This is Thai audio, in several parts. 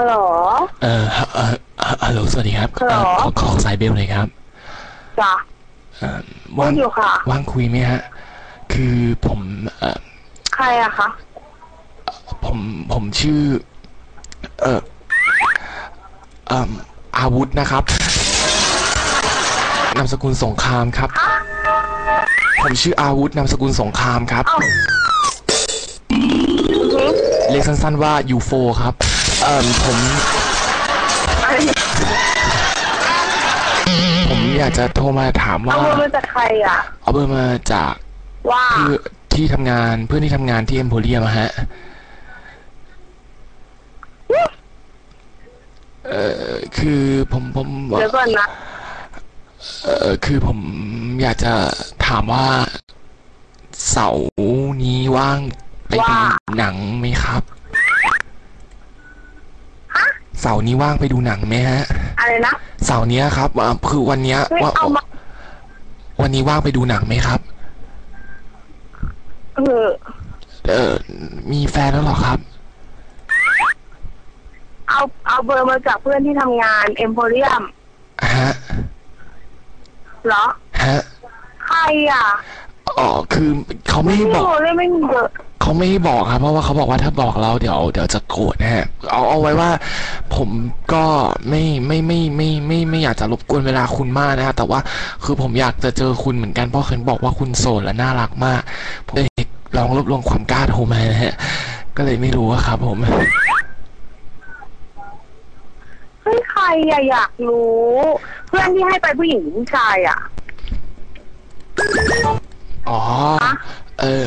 ฮัลโหลเอ่อเอ่อเอ่อฮัลโหลสวัสดีครับฮัลโหล เอ่อขอขอสายเบลหน่อยครับจ้ะ เอ่อพูว่างดอยู่ค่ะ ว่างคุยไหมฮะ คือผมเอ่อใครอะคะผมผมชื่อ เอ่อเอ่ออาวุธนะครับนามสกุลสงครามครับ ผมชื่ออาวุธนามสกุลสงครามครับ เอ้าอือหือเรียกสั้นๆว่ายูโฟครับ เอ่อผมอะไรผมอยากจะโทรมาถามว่าเอาเบอร์มาจากใครอะเอาเบอร์มาจากว่าเพื่อที่ทำงานเพื่อนที่ทำงานที่เอ็มโพเรียมอะฮะ เอ่อคือผมผมเดี๋ยวก่อนนะเอ่อคือผมอยากจะถามว่าเสาร์นี้ว่างไปดูหนังไหมครับฮะ เสาร์นี้ว่างไปดูหนังไหมฮะ อะไรนะเสาร์เนี้ยครับอ่าคือวันเนี้ยเฮ้ยว่าเอามาวันนี้ว่างไปดูหนังไหมครับ เออเอ่อมีแฟนแล้วเหรอครับ เอาเอาเบอร์มาจากเพื่อนที่ทำงานเอ็มโพเรียมฮะ เหรอ ฮะ ใครอะอ๋อคือเขาไม่ให้บอกรู้เลยไม่มีเบอร์ เขาไม่ให้บอกครับ เพราะว่าเขาบอกว่าถ้าบอกเราเดี๋ยวเดี๋ยวจะโกรธนะฮะเอาเอาไว้ว่า ผมก็ไม่ไม่ไม่ไม่ไม่ไม่อยากจะรบกวนเวลาคุณมากนะฮะแต่ว่าคือผมอยากจะเจอคุณเหมือนกันเพราะเห็นบอกว่าคุณโสดและน่ารักมากผมเลยลองรวบรวมความกล้าโทรมานะฮะก็เลยไม่รู้อะครับ ผมเฮ้ยใครอะอยากรู้ เพื่อนที่ให้ไปผู้หญิงหรือผู้ชายอะอ๋อ เออ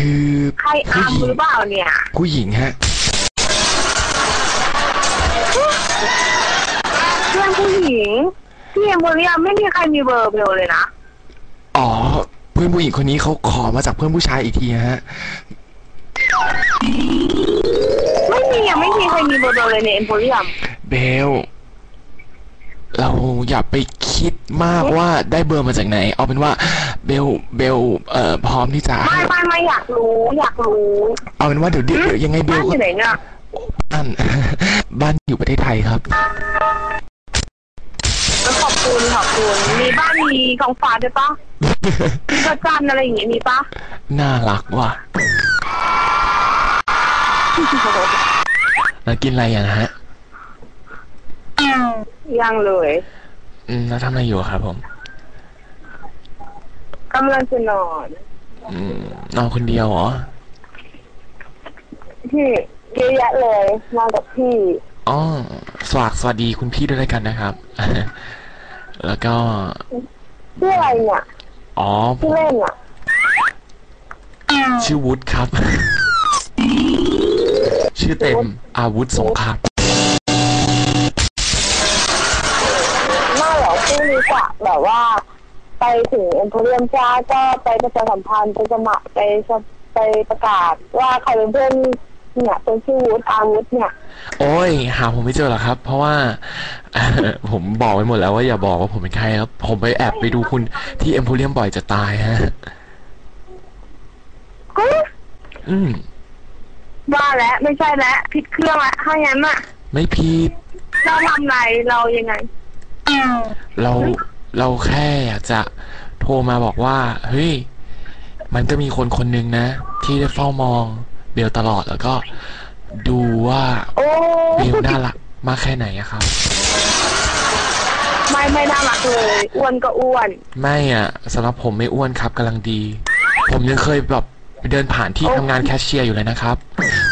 คือใครผู้อัมหญิหงรือเปล่าเนี่ย ผู้หญิงฮะ เพื่อนผู้หญิงที่เอ็มโพเรียมไม่มีใครมีเบอร์เบลเลยนะอ๋อ เพื่อนผู้หญิงคนนี้เขาขอมาจากเพื่อนผู้ชายอีกทีฮะ ไม่มียังไม่มีใครมีเบอร์เบลเลยในเอ็มโพเรียมเบล เราอย่าไปคิ ดมากว่าได้เบอร์มาจากไหน เอาเป็นว่าเบลเบลเอ่อพร้อมที่จะไม่ให้ไม่ไม่อยากรู้อยากรู้เอาเป็นว่าเดี๋ยวเดี๋ยวเดี๋ยวยังไงเบบ้าลนอยู่ไหนเนี่ยบ้าน บ้านอยู่ประเทศไทยครับ ขอบคุณขอบคุณมีบ้านมีท้องฟ้าด้วยปะมีพระจันทร์อะไรอย่างงี้มีปะน่ารักว่ะแล้วกินอะไรอะนะฮะยังเลย อืมแล้วทำอะไรอยู่อะครับผม กำลังจะนอนอืมนอนคนเดียวเหรอ พี่เยอะแยะเลยมากับพี่ อ๋อสวัสสวัสดีคุณพี่ด้วยแล้วกันนะครับ แล้วก็ ชื่ออะไรเนี่ยอ๋อผชื่อมเล่นอะชื่อวุฒิครับ ชื่อเต็มอาวุธสงคราม แบบว่า ไปถึงเอ็มโพเรียมจ้าก็ไปประชาสัมพันธ์ไปสมัครไปสมัครไปประกาศว่าใครเป็นเพื่อนเนี่ยเป็นชื่อวุฒิอาวุธเนี่ย โอ้ย หาผมไม่เจอหรอกครับ เพราะว่า ผมบอกไปหมดแล้วว่าอย่าบอกว่าผมเป็นใครครับ ผมไปแอบไปดูคุณที่เอ็มโพเรียมบ่อยจะตายฮะฮะอืมบ้าแล้วไม่ใช่แล้วผิดเครื่องละถ้างั้นอะไม่ผิดเราทำไรเรายังไงเรา เราแค่อยากจะโทรมาบอกว่า เฮ้ย มันก็มีคนคนหนึ่งนะ ที่ได้เฝ้ามองเบลตลอดแล้วก็ดูว่าโอ้เบลน่ารักมากแค่ไหนอะครับ ไม่ไม่น่ารักเลยอ้วนก็อ้วน ไม่อะสำหรับผมไม่อ้วนครับกำลังดี ผมยังเคยแบบไปเดินผ่านที่โอ้ทำงานแคชเชียร์อยู่เลยนะครับ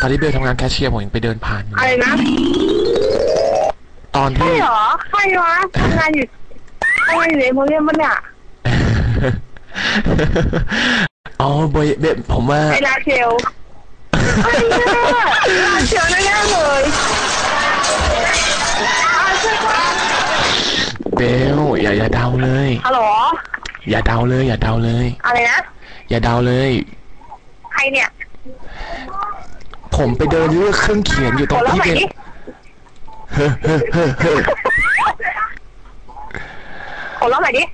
ตอนที่เบลทำงานแคชเชียร์ผมยังไปเดินผ่านอยู่อะไรนะ ตอนใช่ที่เหรอใครวะทำงานอยู่ ทำงานอยู่ในโมเรียมปะเนี่ยอ๋อเบลเบลผมว่าไอลาเชลไอ้เนี่ยลาเชลแน่ๆเลยอ้าวใช่ปะเบลอย่าอย่าเดาเลยฮัลโหลอย่าเดาเลย อย่าเดาเลย อะไรนะ อย่าเดาเลย ใครเนี่ย ผมไปเดินเลือกเครื่องเขียนอยู่ตรหัวงเราะที่ใหม่เบลดิเฮ้อเฮ้อเฮ้อ ขอร้องหน่อยดิ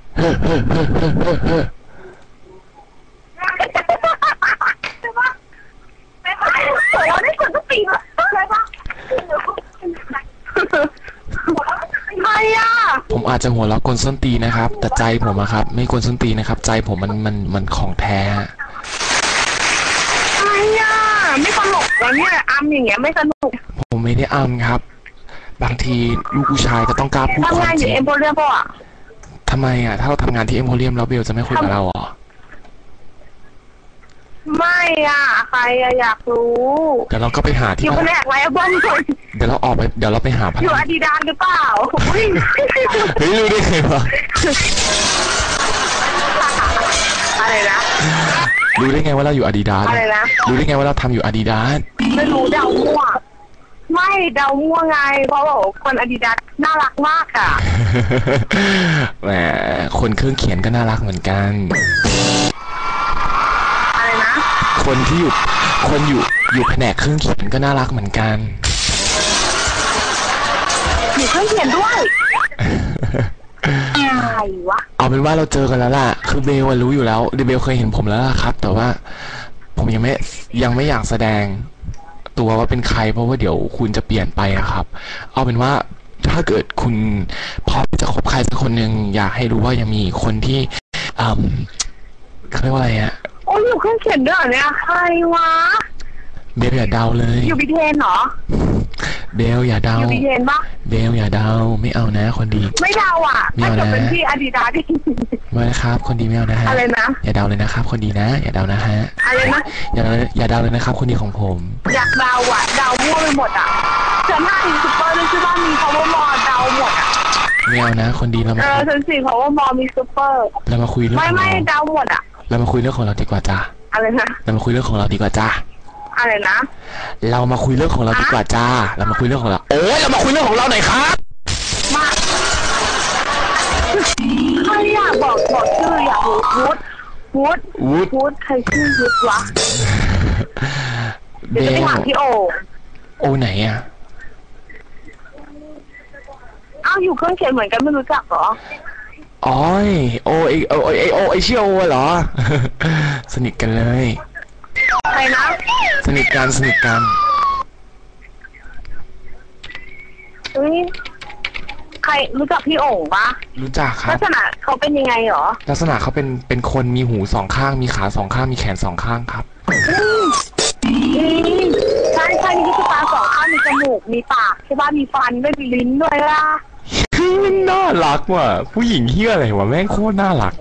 ผมอาจจะหัวเราะกลส้นตีนะครับ แต่ใจผมอะครับ ไม่กลส้นตีนะครับ ใจผมมันมันมันของแท้ฮะใครอะไม่ตลกแล้วเนี่ยอัมอย่างเงี้ยไม่สนุกผมไม่ได้อ้ำครับ บางทีลูกผู้ชายก็ต้องกล้าพูดคทำวางามนอยู่ง เอ็มโพเรียมป่ะ ทำไมอะถ้าเราทำงานที่เอ็มโพเรียมแล้วเบลจะไม่คุยกับเราเหรอ ไม่อะ ใครอะอยากรู้เดี๋ยวเราก็ไปหาอที่ยู่พแผนักนกไรบ้างเลยเดี๋ยวเราออกไป เดี๋ยวเราไปหาพอนัยู่กอาดิดาสหรือเปล่าอุ๊ยเฮ้ยรู้ได้ไงวะอะไรนะ รู้ได้ไงว่าเราอยู่อาดิดาสอะไรนะ รู้ได้ไงว่าเราทำอยู่อาดิดาสไม่รู้เดามั่วไม่เดามั่วไงเพราะว่าคนอาดิดาส น่ารักมากอะ แหมคนเครื่องเขียนก็น่ารักเหมือนกัน อะไรนะ คนที่อยู่คนอยู่อยู่แผนกเครื่องเขียนก็น่ารักเหมือนกัน อยู่เครื่องเขียนด้วยอะไรวะ เอาเป็นว่าเราเจอกันแล้วล่ะ คือเบลอะรู้อยู่แล้วเบลเคยเห็นผมแล้วล่ะครับ แต่ว่าผมยังไม่ยังไม่อยากแสดง ตัวว่าเป็นใครเพราะว่าเดี๋ยวคุณจะเปลี่ยนไปอะครับ เอาเป็นว่า ถ้าเกิดคุณพร้อมที่จะคบใครสักคนหนึ่งอยากให้รู้ว่ายังมีคนที่อืมเขาเรียกว่าอะไรอะโอ้ยอยู่เครื่องเขียนด้วยเหรอเนี่ยใครวะ เบลอย่าเดาเลย อยู่บีเทนเหรอ เบลอย่าเดา อยู่บีเทนปะเบลอย่าเดาไม่เอานะ คนดี ไม่เดาอะ ไม่ถ้าเอาเกิดนะเป็นพี่อาดิดาสไม่นะครับ คนดีไม่เอานะฮะอะไรนะ อย่าเดาเลยนะครับ คนดีนะ อย่าเดานะฮะอะไรนะ อย่าเดาอย่าเดาเลยนะครับ คนดีของผม อยากเดาอะเดามั่วไปหมดอะ ฉันห้าอีซูเปอร์ด้วยใช่ป่ะมี power mall เดาหมดอะไม่เอานะ คนดีเราเอมาอฉันสี่ power mall มีซูเปอร์ เรามาคุยเรื่องไม่ของไม่เราเดาหมดอะ เรามาคุยเรื่องของเราดีกว่าจ้าอะไรนะ เรามาคุยเรื่องของเราดีกว่าจ้าอะไรนะ เรามาคุยเรื่องของเราดีกว่าจ้าเรามาคุยเรื่องของเราโอ้ยเรามาคุยเรื่องของเราหน่อยครับ มาใครอยากบอกบอกชื่ออยากรู้วุฒวุฒวุฒวุฒใครชื่อวุฒวะเบเดี๋ยวจะไปลถามพี่โอ โอไหนอะ อ้าวอยู่เครื่องเขียนเหมือนกันไม่รู้จักเหรออ๋อยโอไอโอไอไอโอไอชื่อโอเหรอ สนิทกันเลย ใครนะ สนิทกันสนิทกันเฮ้ยใครรู้จักพี่โอ่งปะรู้จักครัลับ กษณะเขาเป็นยังไงเหรอลักษณะเขาเป็นเป็นคนมีหูสองข้างมีขาสองข้างมีแขนสองข้างครับ อืมอืมใช่ใช่มีที่ตาสองข้างมีจมูกมีปากใช่ป่ะมีฟันด้วยมีลิ้นด้วยล่ะ น่ารักว่ะผู้หญิงเฮี้ยอะไรวะแม่งโคตรน่ารัก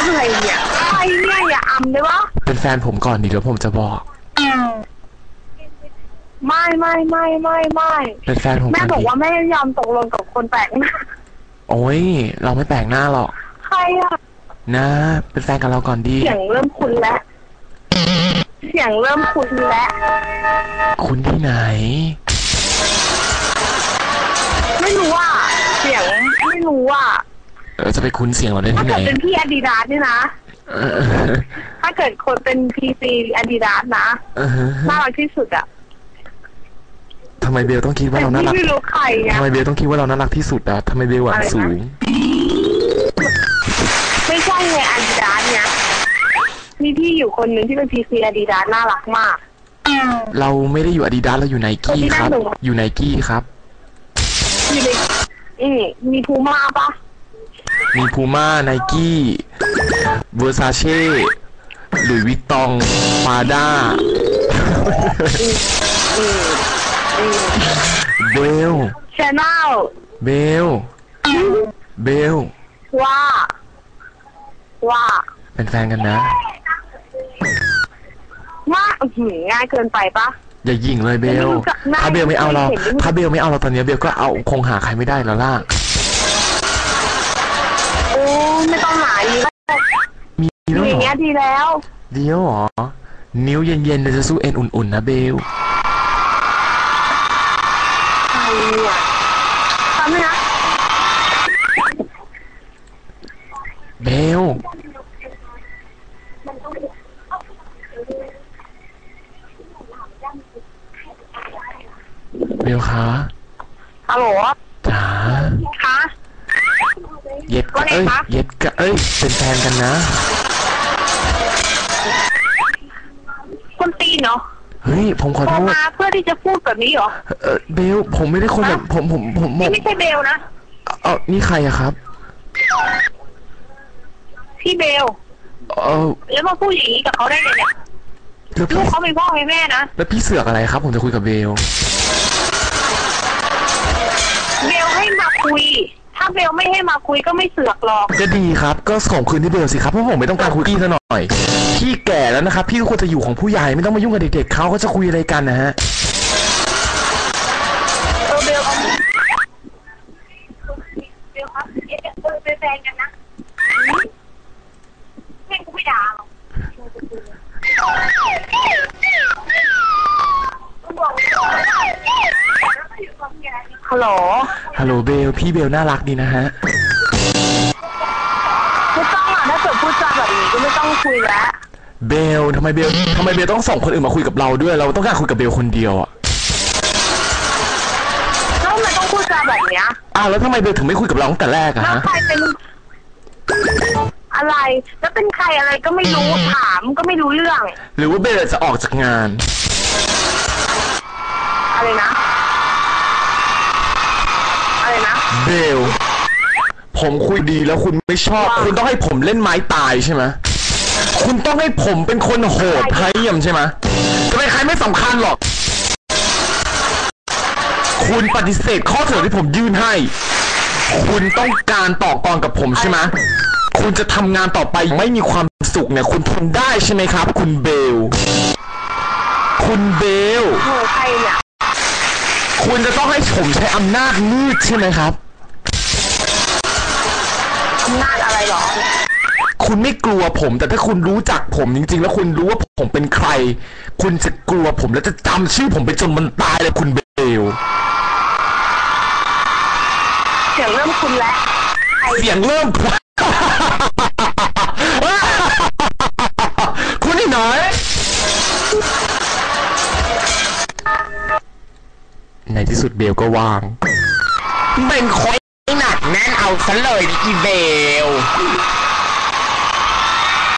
อะไรเนี่ยใครเนี่ยอย่าอำได้ปะเป็นแฟนผมก่อนดิเดี๋ยวผมจะบอก ไม่ไม่ไม่ไม่ไม่เป็นแฟนผมแม่ก่อนบอกดิว่าแม่ไม่ยอมตกลงกับคนแปลกหน้าโอ้ย เราไม่แปลกหน้าหรอก ใครอะนะ เป็นแฟนกับเราก่อนดี เสียงเริ่มคุ้นแล้วเสียงเริ่มคุ้นแล้วคุณที่ไหน รู้ว่าเออจะไปคุ้นเสียงเราได้ถ้าที่ไหนเกิดเป็นพี่อาดิดาสนี่นะ เออถ้าเกิดคนเป็นพีซีอาดิดาสนะเออน่ารักที่สุดอะทำไมเบลต้องคิดว่าแต่เราน่าพี่รักไม่รู้ใครไงทำไมเบลต้องคิดว่าเราน่ารักที่สุดอะทำไมเบลหวานอะไรนะสูง ไม่ใช่ไงอาดิดาสเนี่ยมีพี่อยู่คนหนึ่งที่เป็นพีซีอาดิดาสน่ารักมาก เราไม่ได้อยู่อาดิดาสเราอยู่ไนกี้ครับคนที่นั่งดูอยู่ไนกี้ครับ อยู่ใน อืมมีพูม่าปะมีพูม่าไนกี้เวอร์ซาเช่หลุยวิตตองปาด้าอืมอืมเบลชาแนลเบลเบลว่า ว่าเป็นแฟนกันนะ ว่าอื้อหือง่ายเกินไปปะ อย่ายิงเลยเบลไม่รู้จักหน้าถ้าเบลไม่เอาเราไม่เห็นไม่รู้ถ้าเบลไม่เอาเราตอนนี้เบลก็เอาคงหาใครไม่ได้แล้วล่ะ โอ้ไม่ต้องหาอีกมีอแล้วยู่อเหย่างรเงี้อยดีแล้วเดียวเหรอ นิ้วเย็นๆเดี๋ยวจะสู้เอ็นอุ่นๆนะเบล ใครเนี่ยทำไมนะเบล บลคะฮัลโหลจ๋าคะเย็ดกะว่าไงเอ้ยคะเย็ดกะเอ้ย เป็นแฟนกันนะ คนตีนเนาะเฮ้ย ผมขอโทโทรษมาเพื่อที่จะพูดแบบนี้เหรอ เออเบล ผมไม่ได้คนแบบผมผมผมบอนี่กไม่ใช่เบลนะ เออนี่ใครอะครับ พี่เบล เออแล้วมาพูดอย่างนี้กับเขาได้ไงเนี่ยแล้วลูพี่กเขาเป็นพ่อเป็นแม่นะ แล้วพี่เสือกอะไรครับ ผมจะคุยกับเบล คุย ถ้าเบลไม่ให้มาคุยก็ไม่เสือกหรอก ก็ดีครับ ก็ส่งคืนที่เบลสิครับเพราะผมไม่ต้องการคุยกับพี่ซะหน่อย พี่แก่แล้วนะครับ พี่ก็ควรจะอยู่ของผู้ใหญ่ไม่ต้องมายุ่งกับเด็กๆเขาก็จะคุยอะไรกันนะฮะ เออเบลเอาเบลครับเอะเออเป็นแฟนกันนะแม่งกูไม่ด่าหรอกฮัลโหล ฮัลโหลเบล พี่เบลน่ารักดีนะฮะ ไม่ต้องอะถ้าเกิดพูดจาแบบนี้ก็ไม่ต้องคุยแล้วเบลทำไมเบลทำไมเบลต้องส่งคนอื่นมาคุยกับเราด้วย เราต้องการคุยกับเบลคนเดียวอะแล้วทำไมต้องพูดจาแบบเนี้ยอ้าวแล้วทำไมเบลถึงไม่คุยกับเราตั้งแต่แรกอะแล้วฮะ ใครเป็น อะไร แล้วเป็นใครอะไรก็ไม่รู้ถามก็ไม่รู้เรื่องหรือว่าเบลจะออกจากงาน อะไรนะ อะไรนะ เบล ผมคุยดีแล้วคุณไม่ชอบ คุณต้องให้ผมเล่นไม้ตายใช่ไหมคุณต้องให้ผมเป็นคนโหดไพเยี่ยมใช่ไหมจะเป็นใครไม่สำคัญหรอก คุณปฏิเสธข้อเสนอที่ผมยื่นให้ คุณต้องการต่อกรกับผมใช่ไหมคุณจะทำงานต่อไปไม่มีความสุขเนี่ย คุณทนได้ใช่ไหมครับ คุณเบล คุณเบล โหใครเนี่ย คุณจะต้องให้ผมใช้อำนาจมืดใช่ไหมครับ หรอ คุณไม่กลัวผม แต่ถ้าคุณรู้จักผมจริง ๆ แล้วคุณรู้ว่าผมเป็นใคร คุณจะกลัวผมแล้วจะจำชื่อผมไปจนมันตายเลยคุณเบล เสียงเริ่มคุณแล้วใครเสียงเริ่ม คุณนี่หน่อยในที่สุดเบลก็ว่าง เป็นคนหนักแน่น เอาซะเลยอีเบล